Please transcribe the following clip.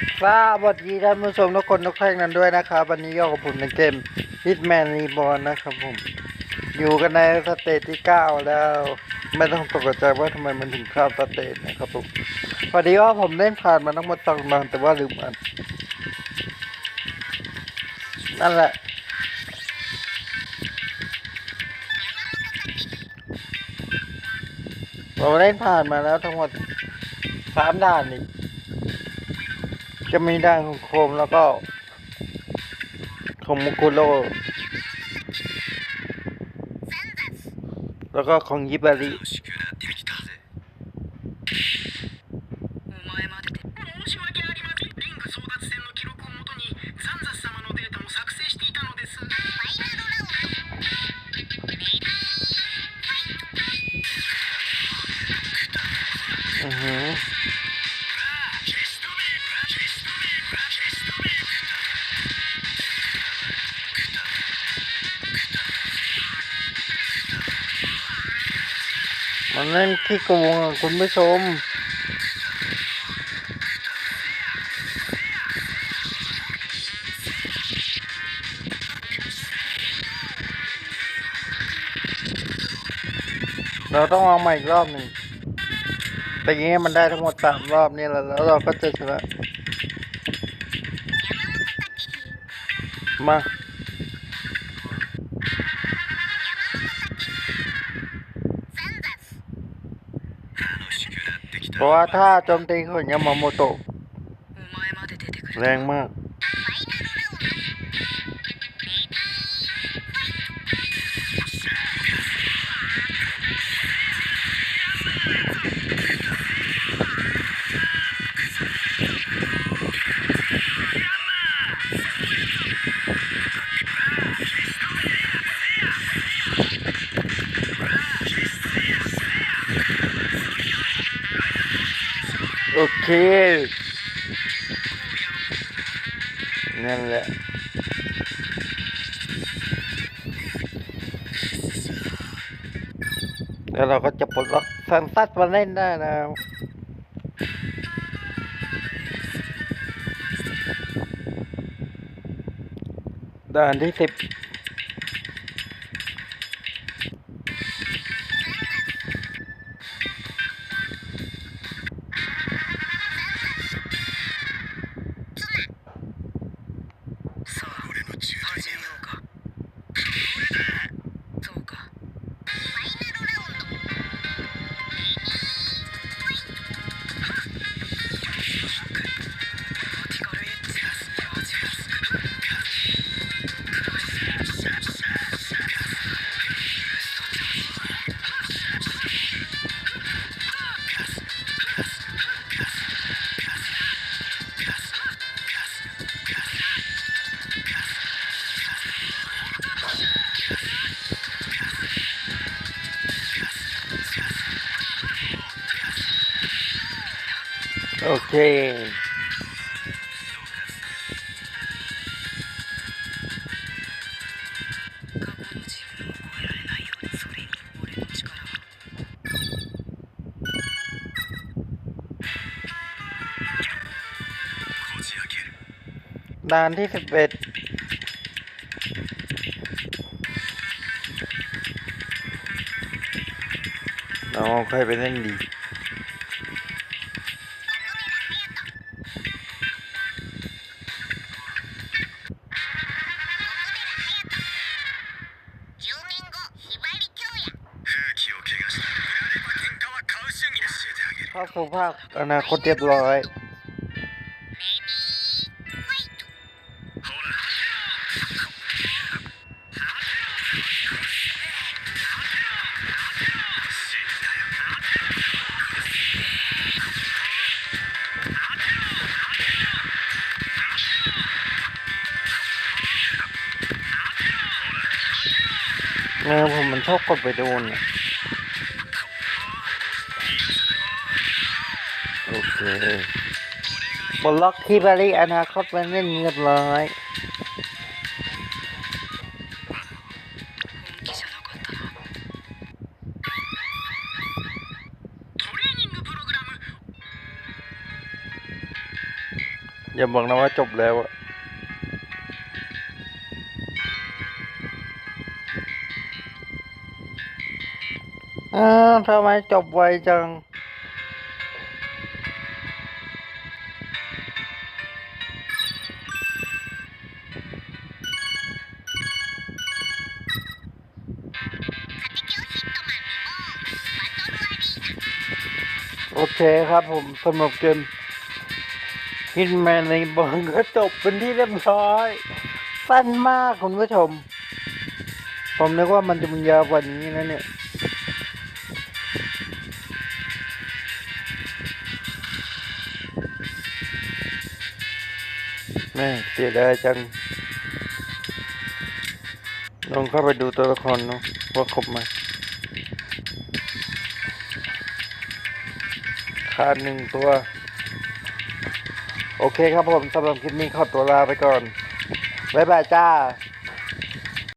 สวัสดีท่านผู้ชมทุกคนทุกท่านนั้นด้วยนะครับ วันนี้ก็กับผมในเกม Hitman Reborn นะครับผม อยู่กันในสเตจที่ 9 แล้ว ไม่ต้องตกใจว่าทำไมมันถึงข้ามสเตจนะครับผมพอดีว่าผมเล่นผ่านมาทั้งหมดสองตอนแต่ว่าลืมอ่านนั่นแหละผมเล่นผ่านมาแล้วทั้งหมดสามด่านนี่ จะมีด่านของโคมแล้วก็ของมุกุโรแล้วก็ของยิบาริ楽し นั่นขี้โกงคุณผู้ชม เราต้องเอาใหม่อีกรอบหนึ่งแต่อย่างนี้มันได้ทั้งหมดสามรอบนี่แหละแล้วเราก็จะชนะมา เพราะว่าถ้าโจมตีของยามาโมโตะแรงมาก นั่นแหละแล้วเราก็จะปลดล็อกซันซัดมาเล่นได้แล้วด่านที่สิบ โอเค ด่านที่สิบเอ็ดเราค่อยไปเล่นดี ภาพขอภาพอนาคตเรียบร้อยเออผมมันชอบกดไปโดนเนี่ย บล็อกที่บริออนาคตมันเล่นเงียบร้อยอย่าบอกนะว่าจบแล้วอะอ้าวทำไมจบไวจัง เคครับผมสำหรับเกมฮิตแมนในบอลก็จบเป็นที่เรียบร้อย สั้นมากคุณผู้ชม ผมนึกว่ามันจะมันยาวกว่านี้นะเนี่ยแม่เสียดายจัง ลองเข้าไปดูตัวละครเนาะว่าครบไหม ขาดหนึ่งตัว โอเคครับผมสำหรับคลิปนี้ขอตัวลาไปก่อน บ๊ายบายจ้า